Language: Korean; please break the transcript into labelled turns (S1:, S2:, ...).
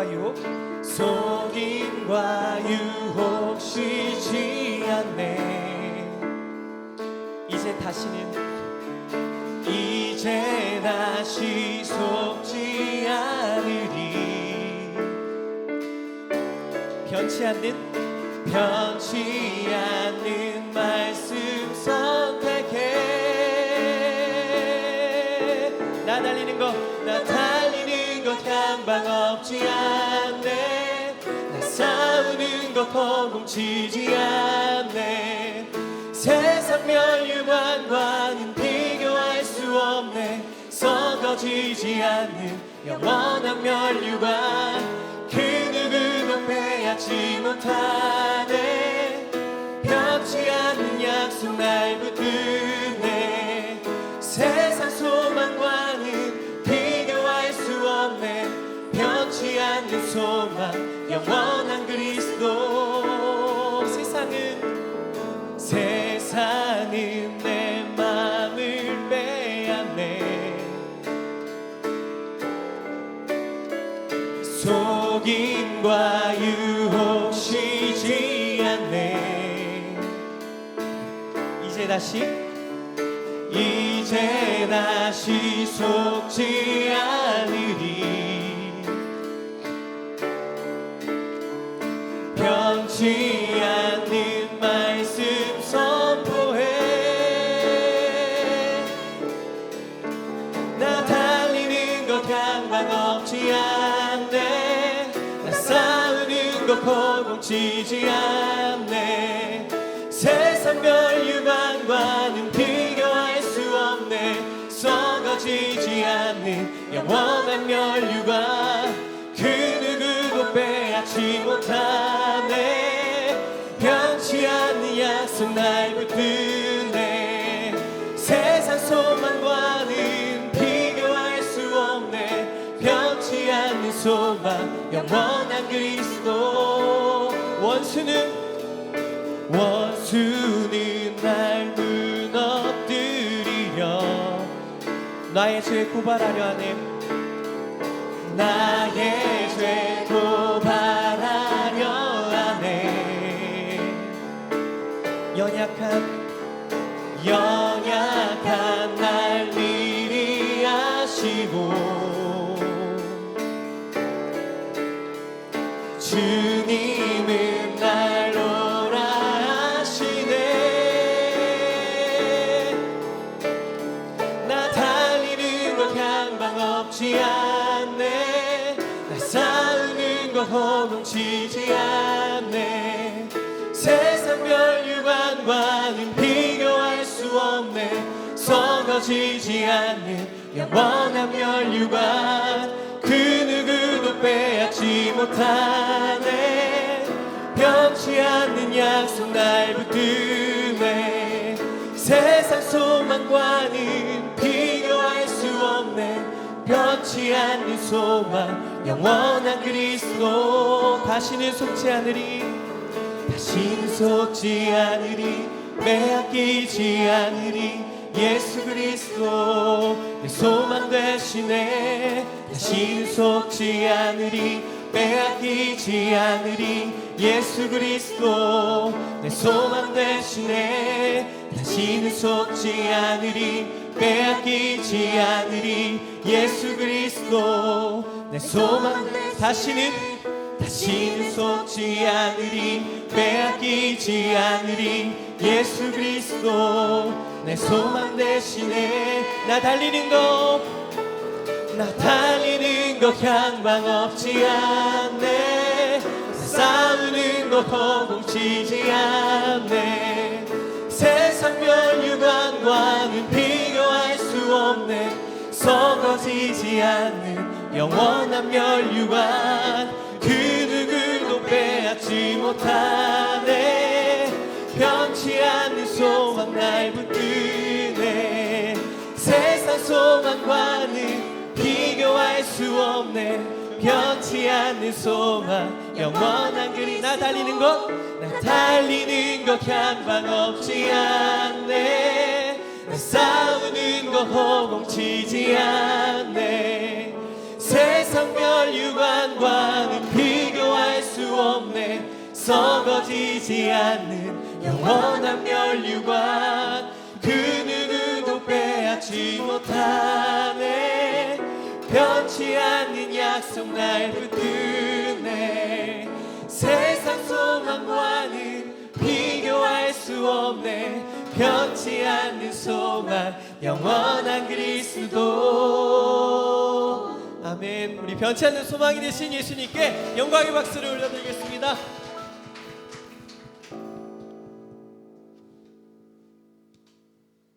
S1: 속임과 유혹 속임과 유혹 쉬지 않네. 이제 다시는 이제 다시 속지 않으리. 변치 않는 변치 않는 말씀 선택해. 나 달리는 것나 달리는 것 향방 없 지 않네. 나 싸우는 것 허공치지 않네. 세상 멸류관과는 비교할 수 없네. 썩어지지 않는 영원한 멸류관 그 누구도 빼앗지 못하네. 변치 않는 약속 날 붙드네 소망 영원한 그리스도. 세상은 세상은 내 맘을 빼앗네. 속임과 유혹 쉬지 않네. 이제 다시 이제 다시 속지 않으리 변치 않는 말씀 선포해. 나 달리는 것 향방 없지 않네. 나 싸우는 것 허공치지 않네. 세상 멸류관과는 비교할 수 없네. 썩어지지 않는 영원한 멸류관 않는 소망 영원한 그리스도. 원수는 원수는 날 무너뜨리려. 나의 죄 고발하려 하네. 나의 죄 고발하려 하네. 연약한 연약 것 허공치지 않네. 세상 멸류관과는 비교할 수 없네. 썩어지지 않는 영원한 멸류관 그 누구도 빼앗지 못하네. 변치 않는 약속 날 붙드네. 세상 소망과는 비교할 수 없네. 변치 않는 소망 영원한 그리스도 다시는 속지 않으리. 다시는 속지 않으리. 빼앗기지 않으리. 예수 그리스도 내 소망 되시네 다시는 속지 않으리. 빼앗기지 않으리. 예수 그리스도 내 소망 되시네 다시는 속지 않으리. 빼앗기지 않으리. 예수 그리스도 내 소망 다시는 다시는 속지 않으리 빼앗기지 않으리. 예수 그리스도 내 소망 대신에 나 달리는 것 나 달리는 것 향방 없지 않네. 싸우는 것 허공치지 않네. 세상 멸류관과는 비교할 수 없네. 썩어지지 않는 영원한 멸류관 그 누구도 빼앗지 못하네. 변치 않는 소망 날 붙드네. 세상 소망과는 비교할 수 없네. 변치 않는 소망 영원한 그리 나 달리는 것나 달리는 것것 향방 없지 않네. 나 싸우는 거 허공치지 않네 세상 멸류관과는 비교할 수 없네. 썩어지지 않는 영원한 멸류관. 그 누구도 빼앗지 못하네. 변치 않는 약속 날 붙드네. 세상 소망과는 비교할 수 없네. 변치 않는 소망 영원한 그리스도 아멘. 우리 변치 않는 소망이 되신 예수님께 영광의 박수를 올려드리겠습니다